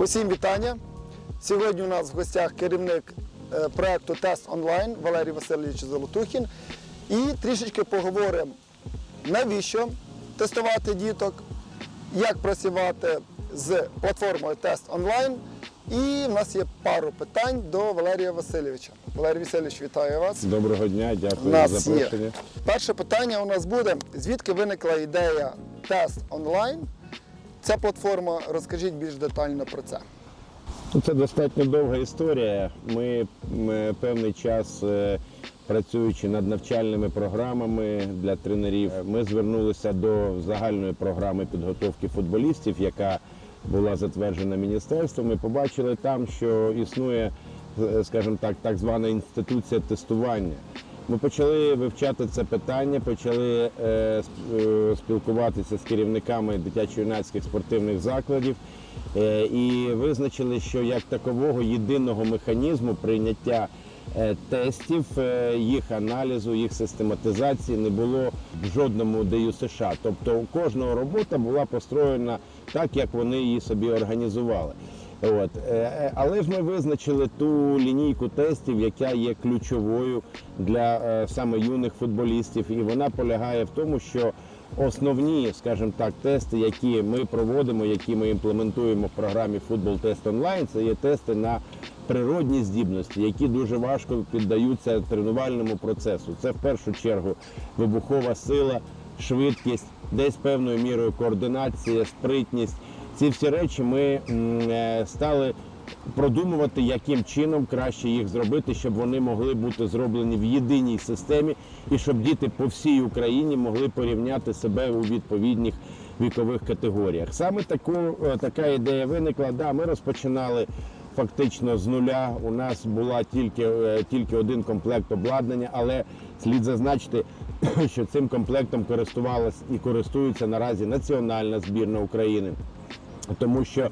Усім вітання. Сьогодні у нас в гостях керівник е, проекту Тест онлайн Валерій Васильович Золотухін. І трішечки поговоримо, навіщо тестувати діток, як працювати з платформою Тест онлайн. І в нас є пару питань до Валерія Васильовича. Валерій Васильович, вітаю вас. Доброго дня, дякую за нас є перше питання. У нас буде: звідки виникла ідея Тест онлайн? Ця платформа, розкажіть більш детально про це. Ну, Це достатньо довга історія. Ми, ми певний час, е, працюючи над навчальними програмами для тренерів, ми звернулися до загальної програми підготовки футболістів, яка була затверджена міністерством. Ми побачили там, що існує, е, скажімо так, так звана інституція тестування. Ми почали вивчати це питання, почали е, е, спілкуватися з керівниками дитячо-юнацьких спортивних закладів е, і визначили, що як такового єдиного механізму прийняття тестів, їх аналізу, їх систематизації не було в жодному ДЮ США. Тобто кожного робота була построєна так, як вони її собі організували. От. е, е, Але ж ми визначили ту лінійку тестів, яка є ключовою для е, саме юних футболістів, і вона полягає в тому, що основні, скажімо так, тести, які ми проводимо, які ми імплементуємо в програмі Футбол Тест онлайн, це є тести на природні здібності, які дуже важко піддаються тренувальному процесу. Це в першу чергу вибухова сила, швидкість, десь певною мірою координація, спритність. Ці всі речі ми е, стали продумувати, яким чином краще їх зробити, щоб вони могли бути зроблені в єдиній системі, і щоб діти по всій Україні могли порівняти себе у відповідних вікових категоріях. Саме таку е, така ідея виникла. Да, ми розпочинали. Фактично з нуля у нас була тільки, е, тільки один комплект обладнання, але слід зазначити, що цим комплектом користувалась і користується наразі національна збірна України тому що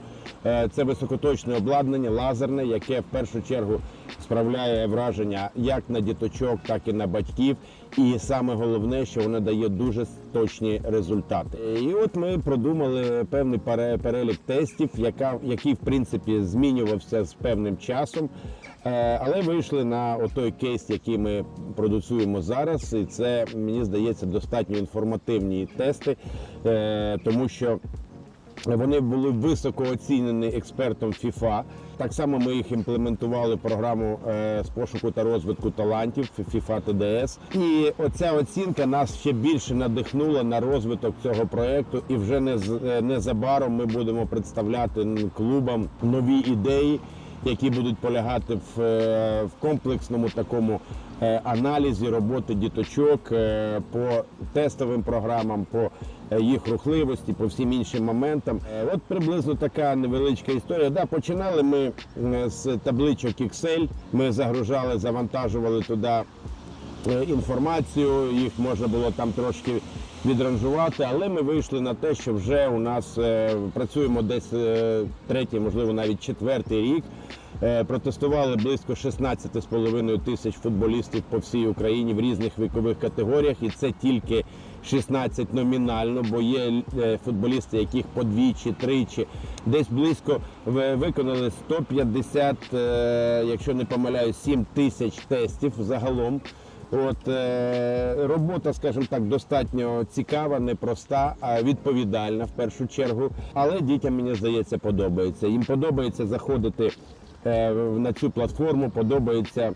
е, це високоточне обладнання, лазерне, яке в першу чергу справляє враження як на діточок, так і на батьків. І саме головне, що воно дає дуже точні результати. І от ми продумали певний пере- перелік тестів, яка, який в принципі змінювався з певним часом. Е, Але вийшли на той кейс, який ми продуцюємо зараз, і це мені здається достатньо інформативні тести, е, тому що вони були високо оцінені експертом FIFA. Так само ми їх імплементували програму е, з пошуку та розвитку талантів FIFA TDS. І оця оцінка нас ще більше надихнула на розвиток цього проекту. І вже е, незабаром ми будемо представляти клубам нові ідеї, які будуть полягати в, е, комплексному такому аналізі роботи діточок е, по тестовим програмам, по е, їх рухливості, по всім іншим моментам. Е, От приблизно така невеличка історія. Да, починали ми е, з табличок Excel. Ми загружали, завантажували туди е, інформацію, їх можна було там трошки відранжувати, але ми вийшли на те, що вже у нас е, працюємо десь е, третій, можливо, навіть четвертий рік. Е, Протестували близько 16,5 тисяч футболістів по всій Україні в різних вікових категоріях, і це тільки 16 номінально, бо є е, футболісти, яких по двічі, тричі, десь близько виконали 150, е, якщо не помиляюсь, 7 тисяч тестів загалом. От робота, скажімо так, достатньо цікава, непроста, а відповідальна в першу чергу. Але дітям мені здається подобається. Їм подобається заходити на цю платформу, подобається.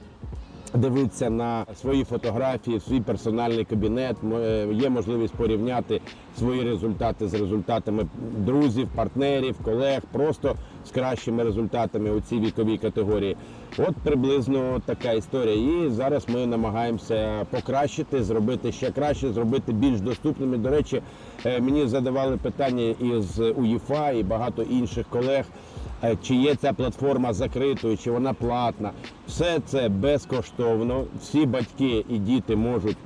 Дивитися на свої фотографії, свій персональний кабінет, е, є можливість порівняти свої результати з результатами друзів, партнерів, колег, просто з кращими результатами у цій віковій категорії. От приблизно така історія. І зараз ми намагаємося покращити, зробити ще краще, зробити більш доступними. До речі, е, мені задавали питання із УЄФА і багато інших колег. Чи є ця платформа закритою, чи вона платна? Все це безкоштовно. Всі батьки і діти можуть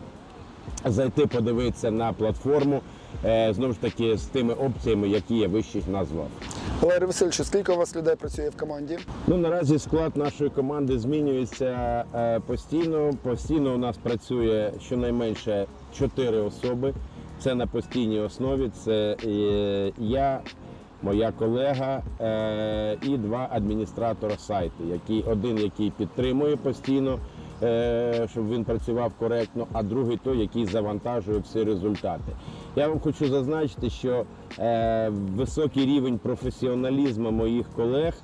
зайти подивитися на платформу. е, Знову ж таки, з тими опціями, які я вище назвав. Валерій Васильович, скільки у вас людей працює в команді? Ну наразі склад нашої команди змінюється е, постійно. Постійно у нас працює щонайменше чотири особи. Це на постійній основі. Це е, я, моя колега е, і два адміністратора сайту, який один, який підтримує постійно, е, щоб він працював коректно, а другий той, який завантажує всі результати. Я вам хочу зазначити, що е, високий рівень професіоналізму моїх колег.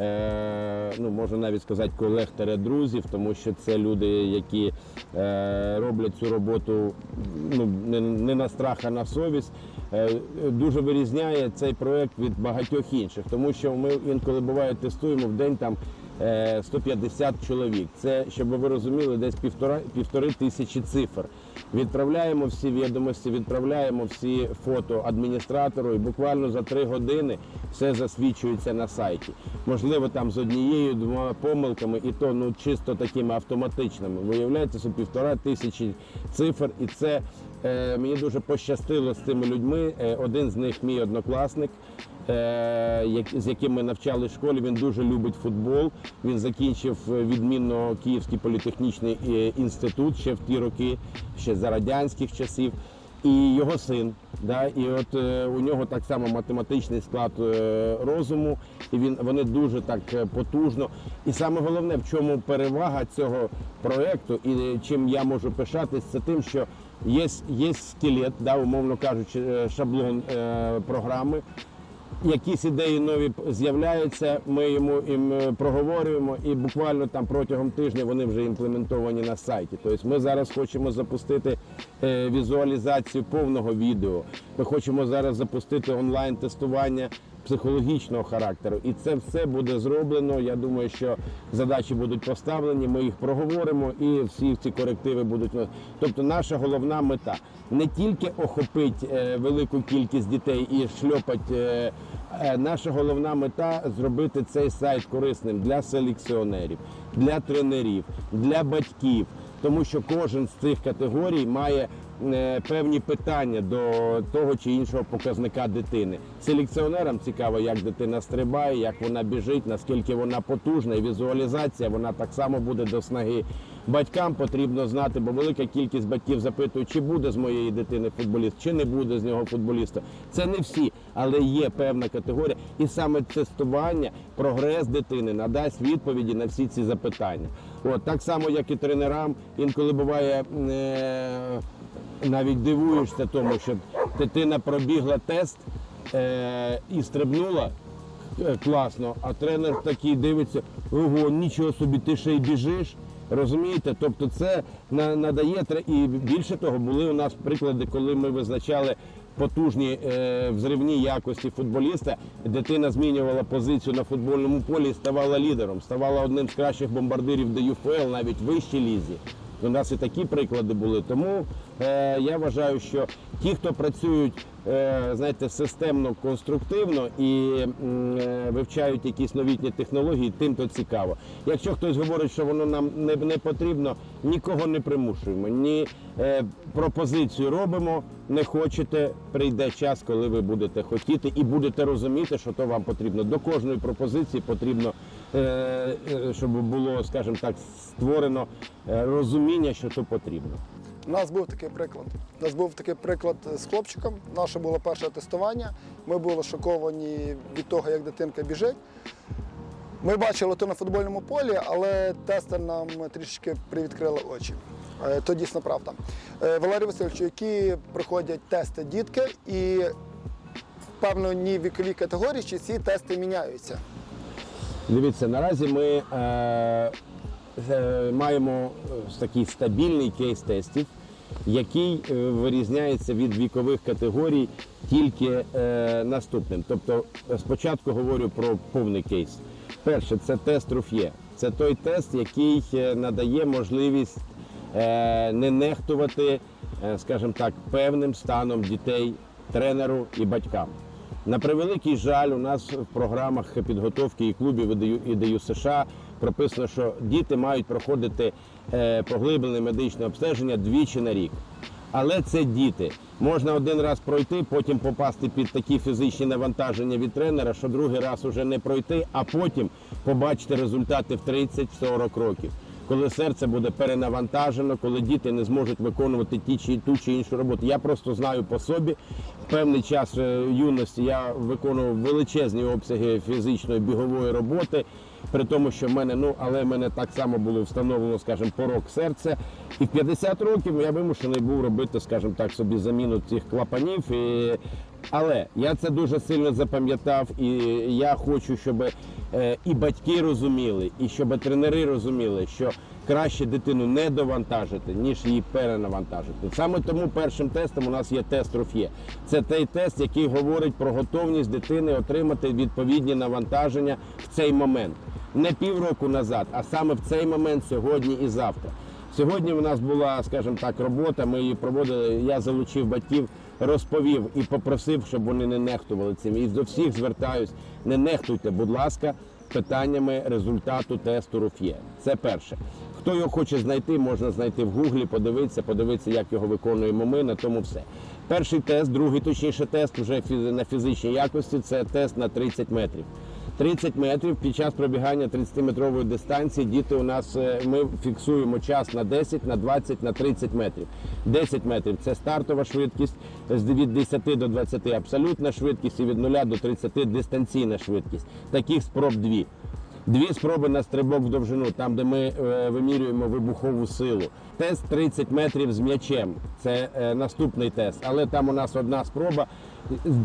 Е, ну, можна навіть сказати колег та друзів, тому що це люди, які е, роблять цю роботу ну, не, на страх, а на совість. Е, дуже вирізняє цей проект від багатьох інших, тому що ми інколи буває тестуємо в день там е, 150 чоловік. Це, щоб ви розуміли, десь півтора, півтори тисячі цифр. Відправляємо всі відомості, відправляємо всі фото адміністратору, і буквально за три години все засвідчується на сайті. Можливо, там з однією двома помилками, і то ну чисто такими автоматичними. Виявляється, що півтора тисячі цифр, і це е, мені дуже пощастило з цими людьми. Е, один з них мій однокласник. Е, З яким ми навчали в школі, він дуже любить футбол. Він закінчив е, відмінно Київський політехнічний е, інститут ще в ті роки, ще за радянських часів. І його син, да, і от е, у нього так само математичний склад е, розуму, і він вони дуже так потужно. І саме головне, в чому перевага цього проекту, і чим я можу пишатись, це тим, що є, є скелет, да, умовно кажучи, шаблон е, програми. Якісь ідеї нові з'являються, ми йому їм е, проговорюємо, і буквально там протягом тижня вони вже імплементовані на сайті. Тобто ми зараз хочемо запустити е, візуалізацію повного відео. Ми хочемо зараз запустити онлайн-тестування психологічного характеру. І це все буде зроблено. Я думаю, що задачі будуть поставлені. Ми їх проговоримо, і всі ці корективи будуть. Тобто, наша головна мета не тільки охопити е, велику кількість дітей і шльопати. е, е, Наша головна мета зробити цей сайт корисним для селекціонерів, для тренерів, для батьків, тому що кожен з цих категорій має певні питання до того чи іншого показника дитини. Селекціонерам цікаво, як дитина стрибає, як вона біжить, наскільки вона потужна, і візуалізація вона так само буде до снаги. Батькам потрібно знати, бо велика кількість батьків запитують, чи буде з моєї дитини футболіст, чи не буде з нього футболіста. Це не всі, але є певна категорія. І саме тестування, прогрес дитини надасть відповіді на всі ці запитання. От так само, як і тренерам, інколи буває. Е- навіть дивуєшся тому, що дитина пробігла тест е- і стрибнула е, класно, а тренер такий дивиться, ого, нічого собі, ти ще й біжиш. Розумієте? Тобто це на- надає і більше того, були у нас приклади, коли ми визначали потужні е, взривні якості футболіста. Дитина змінювала позицію на футбольному полі і ставала лідером, ставала одним з кращих бомбардирів ДЮФЛ, навіть вищій лізі. У нас і такі приклади були. Тому е, я вважаю, що ті, хто працюють е, знаєте, системно, конструктивно і е, вивчають якісь новітні технології, тим то цікаво. Якщо хтось говорить, що воно нам не, не потрібно, нікого не примушуємо. Ні е, пропозицію робимо, не хочете, прийде час, коли ви будете хотіти і будете розуміти, що то вам потрібно. До кожної пропозиції потрібно, щоб було, скажімо так, створено е, розуміння, що то потрібно. У нас був такий приклад. У нас був такий приклад з хлопчиком. Наше було перше тестування. Ми були шоковані від того, як дитинка біжить. Ми бачили то на футбольному полі, але тестер нам трішечки привідкрили очі. Е, То дійсно правда. Е, Валерій Васильович, які проходять тести дітки, і в певній віковій категорії чи ці тести міняються? Дивіться, наразі ми е, е, маємо е, такий стабільний кейс тестів, який е, вирізняється від вікових категорій тільки е, наступним. Тобто, спочатку говорю про повний кейс. Перше, це тест Руф'є. Це той тест, який е, надає можливість е, не нехтувати, скажімо так, певним станом дітей, тренеру і батькам. На превеликий жаль, у нас в програмах підготовки і клубів ідею, США прописано, що діти мають проходити е, поглиблене медичне обстеження двічі на рік. Але це діти. Можна один раз пройти, потім попасти під такі фізичні навантаження від тренера, що другий раз уже не пройти, а потім побачити результати в 30-40 років. Коли серце буде перенавантажено, коли діти не зможуть виконувати ті чи ту чи іншу роботу. Я просто знаю по собі. Певний час е, юності я виконував величезні обсяги фізичної бігової роботи. При тому, що в мене, ну але в мене так само було встановлено, скажімо, порок серця. І в 50 років я вимушений був робити, скажімо так, собі заміну цих клапанів. І... Але я це дуже сильно запам'ятав, і я хочу, щоб е, і батьки розуміли, і щоб тренери розуміли, що краще дитину не довантажити, ніж її перенавантажити. Саме тому першим тестом у нас є тест Руф'є. Це той тест, який говорить про готовність дитини отримати відповідні навантаження в цей момент. Не півроку назад, а саме в цей момент, сьогодні і завтра. Сьогодні у нас була, скажімо так, робота. Ми її проводили. Я залучив батьків, розповів і попросив, щоб вони не нехтували цим. І до всіх звертаюсь: не нехтуйте, будь ласка, питаннями результату тесту Руф'є. Це перше. Хто його хоче знайти, можна знайти в гуглі, подивитися, подивитися, як його виконуємо ми. На тому все. Перший тест, другий точніше тест вже на фізичній якості. Це тест на 30 метрів. 30 метрів під час пробігання 30-метрової дистанції діти у нас е, ми фіксуємо час на 10, на 20, на 30 метрів. 10 метрів це стартова швидкість від 10 до 20 абсолютна швидкість і від 0 до 30 дистанційна швидкість. Таких спроб дві. Дві спроби на стрибок в довжину, там де ми е, вимірюємо вибухову силу. Тест 30 метрів з м'ячем. Це е, наступний тест. Але там у нас одна спроба.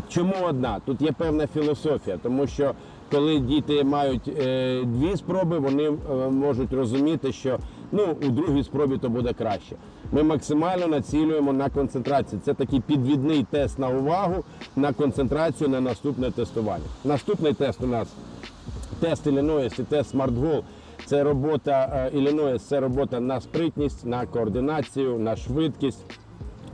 Чому одна? Тут є певна філософія, тому що коли діти мають е, дві спроби, вони е, можуть розуміти, що ну у другій спробі то буде краще. Ми максимально націлюємо на концентрацію. Це такий підвідний тест на увагу, на концентрацію на наступне тестування. Наступний тест у нас тест Іллінойс і тест SmartGoal – це робота е, Іллінойс, це робота на спритність, на координацію, на швидкість.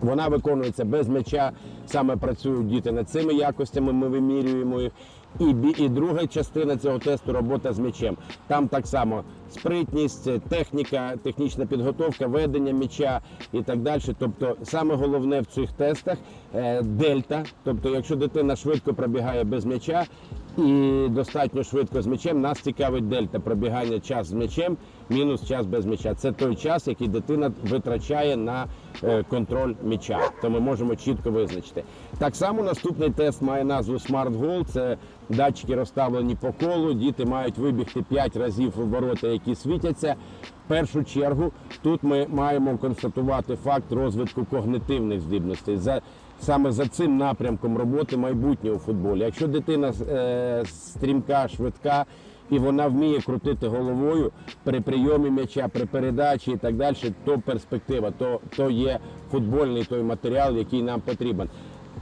Вона виконується без м'яча. Саме працюють діти над цими якостями. Ми вимірюємо їх. І, і друга частина цього тесту робота з м'ячем. Там так само спритність, техніка, технічна підготовка, ведення м'яча і так далі. Тобто, саме головне в цих тестах е, дельта. Тобто, якщо дитина швидко пробігає без м'яча і достатньо швидко з м'ячем, нас цікавить дельта пробігання час з м'ячем мінус час без м'яча. Це той час, який дитина витрачає на е, контроль м'яча. То ми можемо чітко визначити. Так само наступний тест має назву Smart Goal. Це датчики розставлені по колу. Діти мають вибігти 5 разів в ворота, які світяться. В першу чергу тут ми маємо констатувати факт розвитку когнитивних здібностей. За саме за цим напрямком роботи майбутнє у футболі. Якщо дитина е, стрімка, швидка і вона вміє крутити головою при прийомі м'яча, при передачі і так далі, то перспектива, то, то є футбольний той матеріал, який нам потрібен.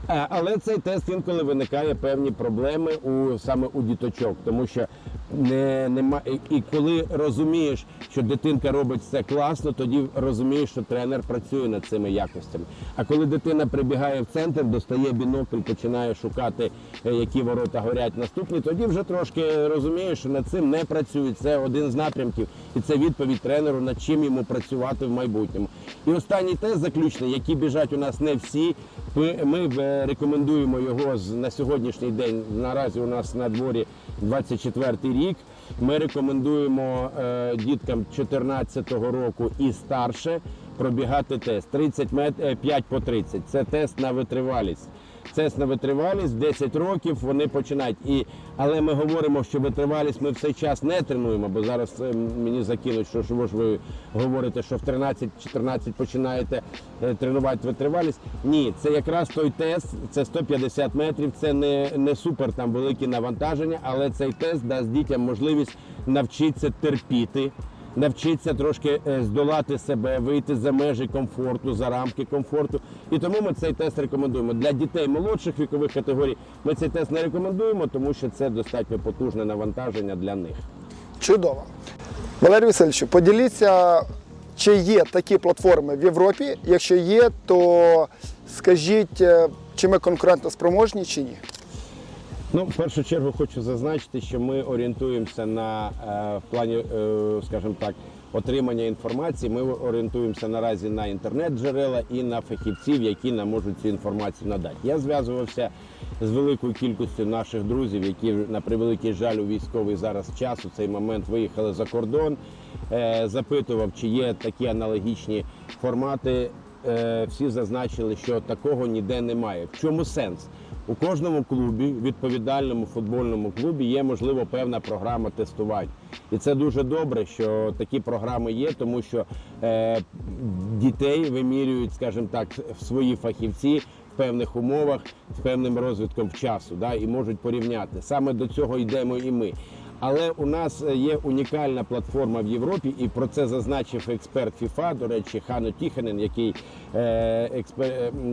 Е, Але цей тест інколи виникає певні проблеми у саме у діточок, тому що не, нема, і- коли розумієш, що дитинка робить все класно, тоді розумієш, що тренер працює над цими якостями. А коли дитина прибігає в центр, достає бінокль, починає шукати, е, які ворота горять наступні, тоді вже трошки розумієш, що над цим не працюють. Це один з напрямків, і це відповідь тренеру, над чим йому працювати в майбутньому. І останній тест заключний, які біжать у нас не всі. Ми, ми е, рекомендуємо його на сьогоднішній день. Наразі у нас на дворі 24 рік. Ми рекомендуємо е, діткам 14-го року і старше пробігати тест 30 мет, е, 5 по 30. Це тест на витривалість. Тест на витривалість 10 років вони починають. І, але ми говоримо, що витривалість ми все час не тренуємо, бо зараз е, мені закинуть, що ви ж ви говорите, що в 13-14 починаєте е, тренувати витривалість. Ні, це якраз той тест, це 150 метрів, це не, не супер там великі навантаження, але цей тест дасть дітям можливість навчитися терпіти. Навчитися трошки е, здолати себе, вийти за межі комфорту, за рамки комфорту. І тому ми цей тест рекомендуємо. Для дітей молодших вікових категорій ми цей тест не рекомендуємо, тому що це достатньо потужне навантаження для них. Чудово. Валерій Васильович, поділіться, чи є такі платформи в Європі. Якщо є, то скажіть, е, чи ми конкурентно спроможні, чи ні. Ну, в першу чергу хочу зазначити, що ми орієнтуємося на е, в плані, е, скажімо так, отримання інформації. Ми орієнтуємося наразі на інтернет-джерела і на фахівців, які нам можуть цю інформацію надати. Я зв'язувався з великою кількістю наших друзів, які на превеликий жаль у військовий зараз час у цей момент виїхали за кордон. Е, Запитував, чи є такі аналогічні формати. Е, Всі зазначили, що такого ніде немає. В чому сенс? У кожному клубі, відповідальному футбольному клубі, є можливо певна програма тестувань. І це дуже добре, що такі програми є, тому що е, дітей вимірюють, скажімо так, свої фахівці в певних умовах з певним розвитком часу, да, і можуть порівняти. Саме до цього йдемо і ми. Але у нас є унікальна платформа в Європі, і про це зазначив експерт ФІФА, до речі, Хано Тіханен, який е, е,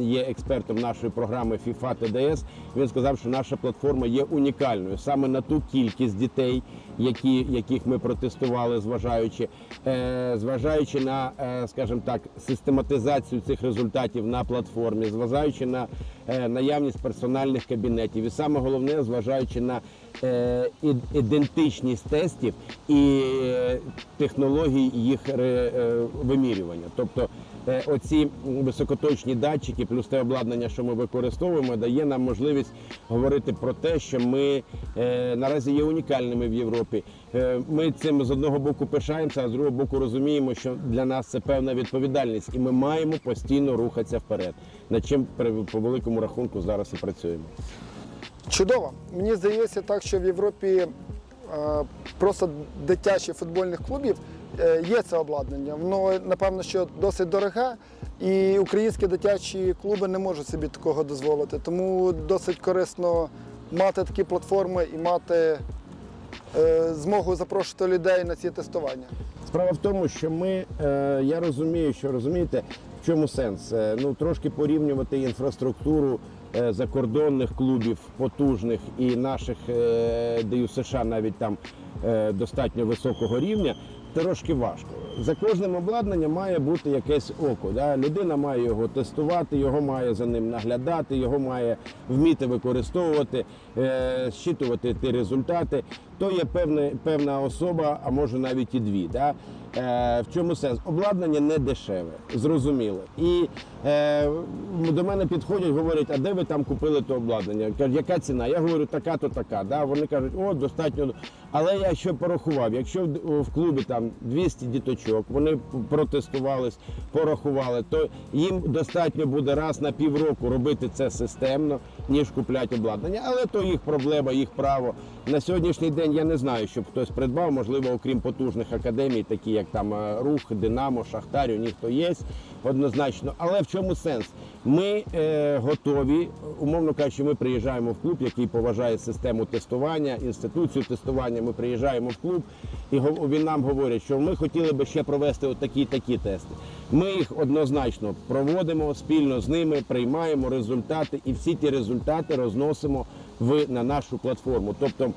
є експертом нашої програми FIFA ТДС. Він сказав, що наша платформа є унікальною саме на ту кількість дітей, які, яких ми протестували, зважаючи, е, зважаючи на, е, скажімо так, систематизацію цих результатів на платформі, зважаючи на е, наявність персональних кабінетів, і саме головне, зважаючи на е, ідентичність тестів і е, технологій їх е, вимірювання. Тобто е, оці високоточні датчики, плюс те обладнання, що ми використовуємо, дає нам можливість говорити про те, що ми е, наразі є унікальними в Європі. Е, Ми цим з одного боку пишаємося, а з другого боку розуміємо, що для нас це певна відповідальність, і ми маємо постійно рухатися вперед. Над чим по великому рахунку зараз і працюємо. Чудово. Мені здається так, що в Європі е, просто дитячих футбольних клубів е, є це обладнання. Воно, напевно, що досить дороге, і українські дитячі клуби не можуть собі такого дозволити. Тому досить корисно мати такі платформи і мати е, змогу запрошувати людей на ці тестування. Справа в тому, що ми, е, я розумію, що розумієте, в чому сенс? Е, ну трошки порівнювати інфраструктуру е, закордонних клубів потужних і наших, е, де США навіть там е, достатньо високого рівня. Трошки важко. За кожним обладнанням має бути якесь око. Да? Людина має його тестувати, його має за ним наглядати, його має вміти використовувати, е, щитувати ті результати. То є певна, певна особа, а може навіть і дві. Да? Е, в чому сенс? Обладнання не дешеве, зрозуміло. І е, до мене підходять, говорять, а де ви там купили то обладнання? Кажуть, яка ціна? Я говорю, така, то така. Да? Вони кажуть, о, достатньо. Але я що порахував, якщо в клубі там 200 діточок, вони протестувались, порахували, то їм достатньо буде раз на півроку робити це системно, ніж купляти обладнання. Але то їх проблема, їх право. На сьогоднішній день я не знаю, щоб хтось придбав, можливо, окрім потужних академій, такі як там е, Рух, Динамо, Шахтар, у них то є однозначно. Але в чому сенс? Ми е, готові, умовно кажучи, ми приїжджаємо в клуб, який поважає систему тестування, інституцію тестування. Ми приїжджаємо в клуб, і він нам говорить, що ми хотіли би ще провести отакі такі тести. Ми їх однозначно проводимо спільно з ними, приймаємо результати, і всі ті результати розносимо в на нашу платформу. Тобто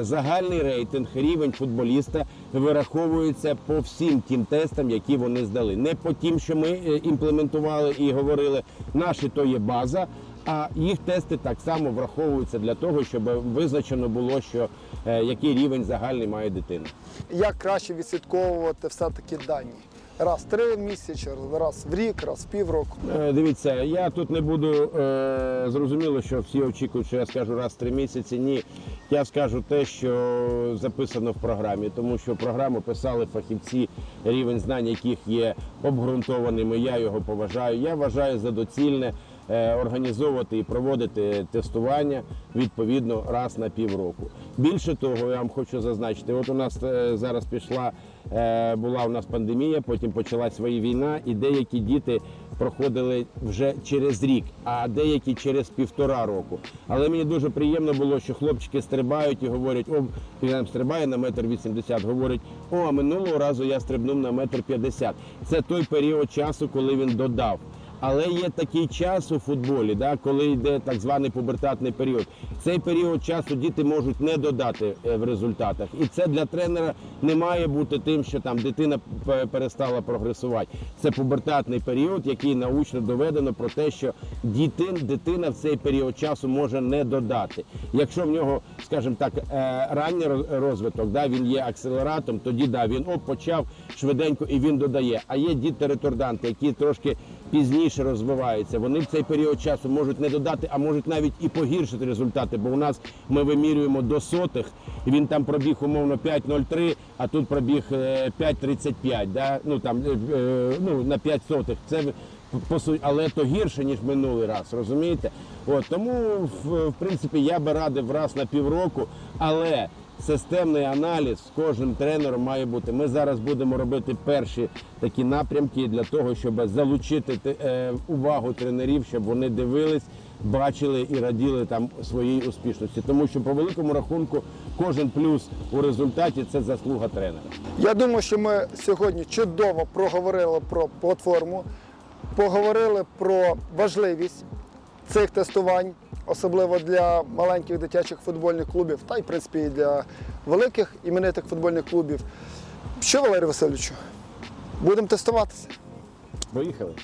загальний рейтинг, рівень футболіста вираховується по всім тим тестам, які вони здали. Не по тим, що ми е, імплементували і говорили, наші то є база. А їх тести так само враховуються для того, щоб визначено було, що е, який рівень загальний має дитина. Як краще відслідковувати все-таки дані? Раз в три місяці, раз в рік, раз в півроку. Е, Дивіться, я тут не буду е, зрозуміло, що всі очікують, що я скажу раз в три місяці. Ні, я скажу те, що записано в програмі, тому що програму писали фахівці, рівень знань яких є обґрунтованими. Я його поважаю. Я вважаю за доцільне е, організовувати і проводити тестування відповідно раз на півроку. Більше того, я вам хочу зазначити, от у нас зараз пішла, була у нас пандемія, потім почалась війна, і деякі діти проходили вже через рік, а деякі через півтора року. Але мені дуже приємно було, що хлопчики стрибають і говорять, о, він стрибає на метр вісімдесят, Говорить, о, минулого разу я стрибнув на метр п'ятдесят. Це той період часу, коли він додав. Але є такий час у футболі, да, коли йде так званий пубертатний період. Цей період часу діти можуть не додати е, в результатах. І це для тренера не має бути тим, що там дитина перестала прогресувати. Це пубертатний період, який научно доведено про те, що дітин, дитина в цей період часу може не додати. Якщо в нього, скажімо так, е, ранній розвиток, да, він є акселератом, тоді да, він оп, почав швиденько і він додає. А є діти-ретурданти, які трошки пізніше розвиваються. Вони в цей період часу можуть не додати, а можуть навіть і погіршити результати. Бо у нас ми вимірюємо до сотих, і він там пробіг умовно 5.03, а тут пробіг е, 5.35, да? ну, там, е, е, ну, на 5 сотих. Це по суті, але то гірше, ніж минулий раз, розумієте? От, тому, в, в принципі, я би радив раз на півроку, але системний аналіз з кожним тренером має бути. Ми зараз будемо робити перші такі напрямки для того, щоб залучити е, увагу тренерів, щоб вони дивились, бачили і раділи там своїй успішності. Тому що по великому рахунку кожен плюс у результаті це заслуга тренера. Я думаю, що ми сьогодні чудово проговорили про платформу, поговорили про важливість цих тестувань, особливо для маленьких дитячих футбольних клубів, та й в принципі і для великих іменитих футбольних клубів. Що, Валерій Васильовичу, будемо тестуватися? Поїхали.